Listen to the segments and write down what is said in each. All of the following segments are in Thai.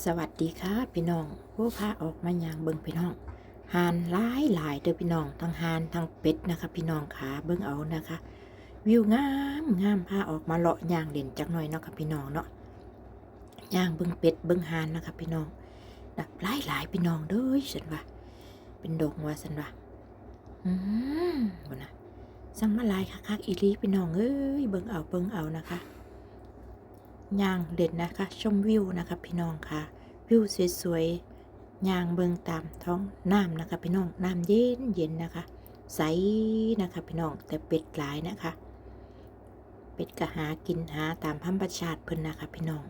สวัสดีค่ะพี่น้องผู้พาออกมาอย่างเบิ่งพี่น้องหานหลายหลายเด้อพี่น้องทั้งหานทั้งเป็ดนะคะ พี่น้องขาเบิ่งเอานะคะ วิวงามงามพาออกมาเลาะย่างเด่นจักหน่อยเนาะค่ะพี่น้องเนาะย่างเบิ่งเป็ดเบิ่งหานนะคะพี่น้องดักหลายหลายพี่น้องเด้อฉันว่าเป็นดงว่าฉันว่าอืมบ่นะสั่งมาหลายคักๆอีหลีพี่น้องเอ้ยเบิ่งเอาเบิ่งเอานะคะ ย่างเด่นนะคะ ชมวิวนะคะพี่น้องค่ะ วิวสวยๆย่างเบิงตามท้องน้ำนะคะ พี่น้องน้ำเย็นเย็นนะคะ ใสนะคะพี่น้องแต่เป็ดหลายนะคะ เป็ดกะหากินหาตามธรรมชาติเพิ่นนะคะพี่น้อง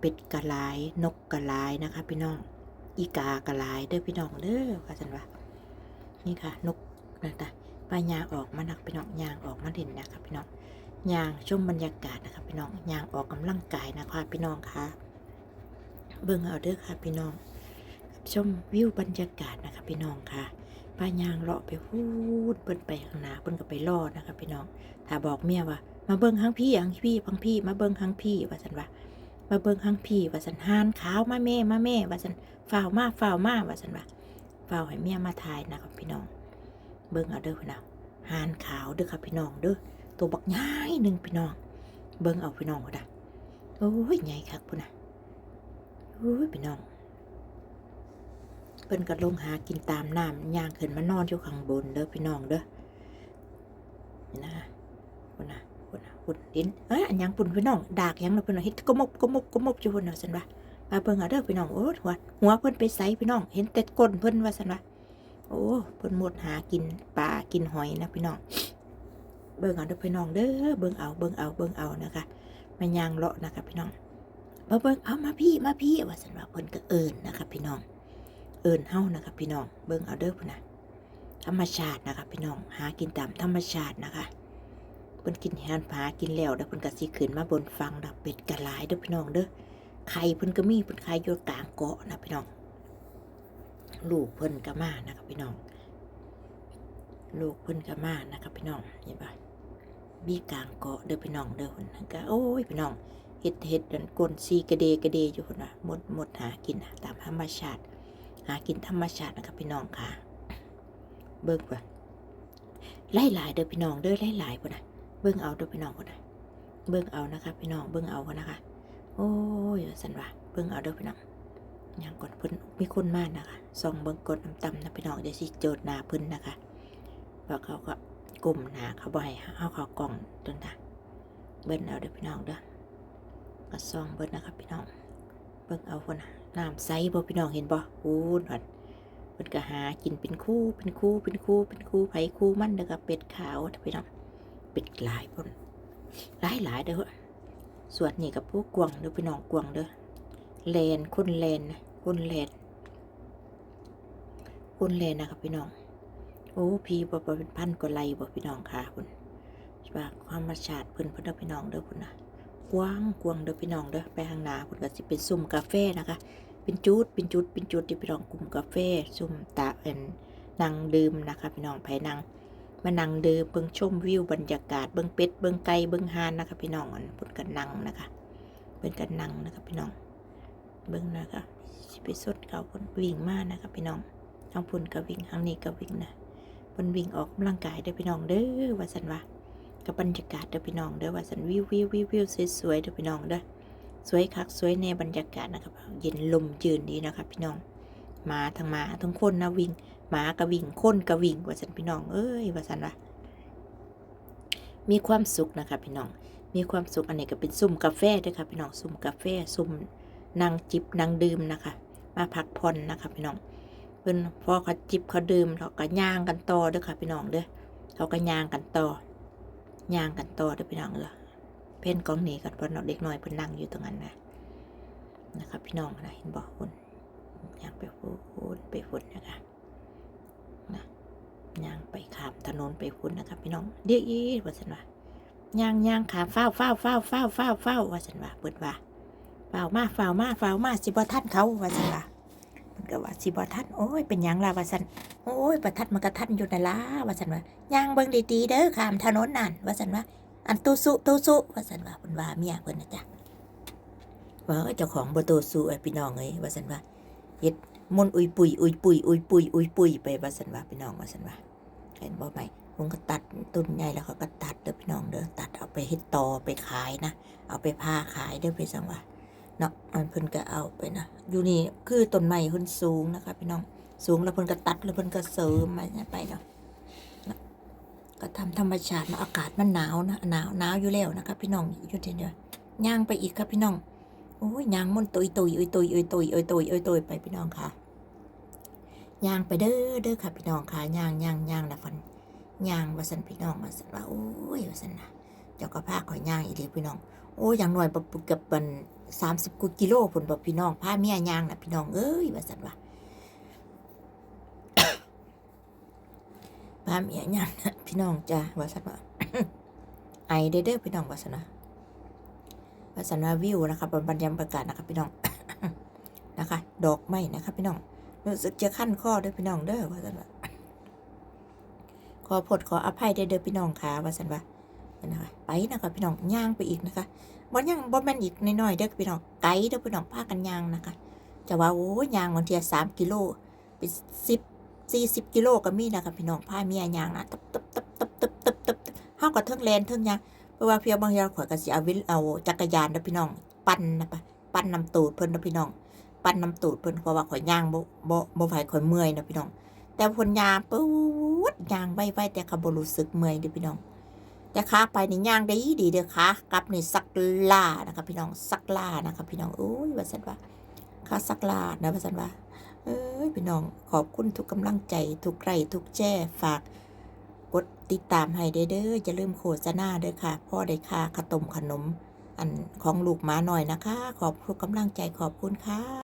เป็ดกะหลายนกกะหลายนะคะ พี่น้อง อีกากะหลายเด้อพี่น้องเด้อว่าจันว่านี่ค่ะ นกนะคะปลายางออกมานักพี่น้องยางออกมาเด่นนะคะพี่น้อง ยางชมบรรยากาศนะคะพี่น้องยางออกกำลังกายนะคะพี่น้องคะเบิ่งเอาเด้อค่ะพี่น้องชมวิวบรรยากาศนะคะพี่น้องค่ะป้ายางเลาะไปพูดเปิ้นไปข้างหน้าเปิ้นก็ไปรอดนะคะพี่น้อง ถ้าบอกเมียว่า มาเบิ่งข้างพี่ข้างพี่พังพี่ มาเบิ่งข้างพี่ว่าสันว่ามาเบิ่งข้างพี่ว่าสันหานขาวมาแม่มาแม่ว่าสันฝ่าวมาฝ่าวมาว่าสันว่าฝ่าวให้เมียมาถ่ายนะครับพี่น้อง เบิ่งเอาเด้อพี่น้องหานขาวเด้อค่ะพี่น้องเด้อ ตัวบักง่ายหนึ่งพี่น้อง เบิ่งเอาพี่น้องก็ได้โอ้ยใหญ่คักพุ่นน่ะโอ้ยพี่น้องเพิ่นก็ลงหากินตามน้ำย่างขึ้นมานอนอยู่ข้างบนเด้อพี่น้องเด้อนะพุ่นน่ะพุ่นน่ะพุ่นดินเอ้ยอันยังปุ่นพี่น้องดากยังเนาะพี่น้องเฮ็ดกมบกมบกมบอยู่พุ่นน่ะซั่นว่ามาเบิ่งเอาเด้อพี่น้องโอ้หัวหัวเพิ่นไปใสพี่น้อง เห็นแต่ก้นเพิ่นว่าซั่นว่าโอ้เพิ่นหมดหากินปลากินหอยนะพี่น้อง เบิ่งเอาเด้อพี่น้องเด้อเบิ่งเอาเบิ่งเอาเบิ่งเอานะคะมันยางเลาะนะคะพี่น้องมาเบิ่งเอามาพี่มาพี่ว่าสันว่าเพิ่นก็เอิญนะคะพี่น้อง เอิญเฮานะคะพี่น้องเบิ่งเอาเด้อพุ่นนะธรรมชาตินะคะพี่น้องหากินตามธรรมชาตินะคะเพิ่นกินแฮนผากินแล้วเด้อเพิ่นก็สิขึ้นมาบนฟังดับเป็ดกระหลายเด้อพี่น้องเด้อไข่เพิ่นก็มีเพิ่นไข่อยู่กลางเกาะนะพี่น้อง ลูกเพิ่นก็มานะคะพี่น้อง ลูกเพิ่นก็มานะคะพี่น้องเห็นปะ มีกลางเกาะเด้อพี่น้องเด้อคนนั้นก็โอ้ยพี่น้องเฮ็ดเฮ็ดดันกลนซีกระเดกระเดอยู่คนนะหมดหมดหากินตามธรรมชาติ หากินธรรมชาตินะครับพี่น้องค่ะ เบิ่งว่าไล่หลายเด้อพี่น้องเด้อไล่หลายๆพุ่นนะเบิ่งเอาเด้อพี่น้องพ่นนะเบิ่งเอานะคะพี่น้องเบิ่งเอาพ่นนะคะ โอ้ยสันว่าเบิ่งเอาเด้อพี่น้องอย่างก่อนเพิ่นมีคนมากนะคะส่องเบิ่งกดน้ำต่ำนะพี่น้องเดี๋ยวสิโจดนาเพิ่นนะคะว่าเขาก็ กลุ่มหนาเขาบ่ให้เอาเขากล่องจนนะเบิ้นเอาเด้อพี่น้องเด้อก็ซองเบิ้นนะครับพี่น้อง เบิ้งเอาคนน้ำใสบ่พี่น้องเห็นบ่อู้นหัดเพิ่นก็หากินเป็นคู่เป็นคู่เป็นคู่เป็นคู่ไผคู่มันเด้อกับเป็ดขาวพี่น้องเป็ดหลายพุ่นหลายหลายเด้อส่วนนี้กับพวกกวางเด้อพี่น้องกวางเด้อแลนคนแลนนะคนแลนคนแลนนะครับพี่น้อง โอ้พี่บ่บ่เป็นพันกว่าไรบ่พี่น้องค่ะคุณว่าความมาชาติเพิ่นเพิ่นเด้อพี่น้องเด้อพุ่นนะกว้างกวางเด้อพี่น้องเด้อไปข้างหน้าพุ่นก็สิเป็นซุ้มกาแฟนะคะ เป็นจุดเป็นจุดเป็นจุดที่พี่น้องกลุ่มกาแฟซุ้มตาเป็นนั่งดื่มนะคะพี่น้องไปนั่งมานั่งดื่มเบิ่งชมวิวบรรยากาศเบิ่งเป็ดเบิ่งไก่เบิ่งหานนะคะพี่น้องอันเพิ่นก็นั่งนะคะเพิ่นก็นั่งนะคะพี่น้อง เบิ่งนะคะสิไปสดเขาเพิ่นวิ่งมานะคะพี่น้องทางพุ่นก็วิ่งทางนี้ก็วิ่งนะ เพิ่นวิ่งออกกำลังกายเด้อพี่น้องเด้อว่าสันว่ากับบรรยากาศเด้อพี่น้องเด้อว่าสันวิววิววิววิวสวยๆเด้อพี่น้องเด้อสวยคักสวยในบรรยากาศนะครับเย็นลมยืนดีนะครับพี่น้องหมาทั้งหมาทั้งคนนะวิ่งหมาก็วิ่งคนก็วิ่งว่าสันพี่น้องเอ้ยว่าสันว่ามีความสุขนะคะพี่น้อง มีความสุขอันนี้ก็เป็นซุ่มกาแฟด้วยค่ะพี่น้องซุ่มกาแฟซุ่มนั่งจิบนั่งดื่มนะคะ มาพักผ่อนนะคะพี่น้อง เพิ่นพอเขาจิบเขาดื่มเขาก็ย่างกันต่อเด้อค่ะพี่น้องเด้อเขาก็ย่างกันต่อย่างกันต่อเด้อพี่น้องเด้อเพ่นกองหนีกันเพราะเนเด็กน้อยเพิ่นนั่งอยู่ตรงนั้นนะนะครับพี่น้องนะเห็นบอกคุณย่างไปพูนไปพุ่นนะคะนะย่างไปขามถนนไปพุ่นนะครับพี่น้องเดี๋ยวอีว่าสันว่าย่างย่างขามเฝ้าเฝ้าเฝ้าเฝ้าเฝ้าเฝ้าว่าสันว่าเปิดว่าเฝ้ามาเฝ้ามาเฝ้ามาสิบ่ทันเขาว่าสันว่า ก็ว่าสิบ่ทันโอ้ยเป็นหยังล่ะว่าซั่นโอ้ยประทัดมันก็ทันอยู่นั่นล่ะว่าซั่นว่าย่างเบิ่งดีๆเด้อข้ามถนนนั่นว่าซั่นว่าอันตูสุตูสุว่าซั่นว่าเพิ่นว่าเมียเพิ่นน่ะจ้ะว่าเจ้าของบ่โตสู้ไอ้พี่น้องเอ้ยว่าซั่นว่าเฮ็ดมนอุยปุยอุยปุยอุยปุยอุยปุยไปว่าซั่นว่าพี่น้องว่าซั่นว่าเห็นบ่ไหมผมก็ตัดต้นใหญ่แล้วเขาก็ตัดเด้อพี่น้องเด้อตัดเอาไปเฮ็ดตอไปขายนะ เอาไปผ้าขายเด้อพี่สังว่า เนาะอันเพิ่นก็เอาไปนะอยู่นี่คือต้นไม้เพิ่นสูงนะคะพี่น้องสูงแล้วเพิ่นก็ตัดแล้วเพิ่นก็เสริมมาไปเนาะเนาะก็ทำธรรมชาติเนาอากาศมันหนาวนะหนาวหนาวอยู่แล้วนะคะพี่น้องอยู่ที่เดียวย่างไปอีกครับพี่น้องโอ้ยย่างมันตุยตุยอุยตุยอุยตุยอุยตุยอุยตุยไปพี่น้องค่ะย่างไปเด้อเด้อค่ะพี่น้องค่ะย่างย่างย่างนะฟันย่างว่าสันพี่น้องว่าสันว่าโอ้ยว่าสันนะเจ้าก็พาข่อยย่างอีหลีพี่น้อง โอ้ยอย่างหน่อยแบบเกับเป็น สามสิบกว่ากิโลผลแบบพี่น้องพาเมียยางนะพี่น้องเอ้ยว่าสันว่าพาเมียยางนะพี่น้องจ้าว่าสันว่าไอเด้อพี่น้องว่าสันว่าว่าสันว่าวิวนะคะบนบรรยากาศนะคะพี่น้องนะคะ ดอกไม้นะคะพี่น้องรู้สึกจะขั้นข้อด้อพี่น้องเด้อว่าสันว่าขอผดขออภัยเดอเด้อพี่น้องค่ะว่าสันว่า นะคะไปนะคะพี่น้องย่างไปอีกนะคะบ่ย่างบ่แม่นอีกน้อยๆเด้อพี่น้องไกลเด้อพี่น้องพากันย่างนะคะจะว่าโอ้ยย่างบางทีสามกิโลเป็นสิบสี่สิบกิโลก็มีนะคะพี่น้องพาเมียย่างนะตับตับตับตับตับตับตับเฮาก็เทิงแลนเทิงย่างเพราะว่าเพียงบางทีข่อยก็สิเอาวิเอาจักรยานเด้อพี่น้อง ปั่นนะปะปั่นน้ำตูดเพิ่นเด้อพี่น้อง ปั่นน้ำตูดเพิ่นเพราะว่าข่อยย่างบ่บ่บ่ไหวข่อยเมื่อยนะพี่น้อง แต่เพิ่นยางปุ๊ดย่างไวๆแต่ก็บ่รู้สึกเมื่อยเด้อพี่น้อง แต่ขาไปในย่างได้ดีเด้อขากลับในี่สักล่านะคะพี่น้องสักล่านะคะพี่น้องโอ้ยว่าสันว่าขาสักล่านะว่าสันว่าเอ้ยพี่น้องขอบคุณทุกกำลังใจ ทุกไกลทุกแจ้ฝากกดติดตามให้เด้อเด้ออย่าลืมโฆษณาเด้อค่ะพ่อได้ค่าขาวต้มขนม อันของลูกหมาหน่อยนะคะ ขอบคุณกำลังใจขอบคุณค่ะ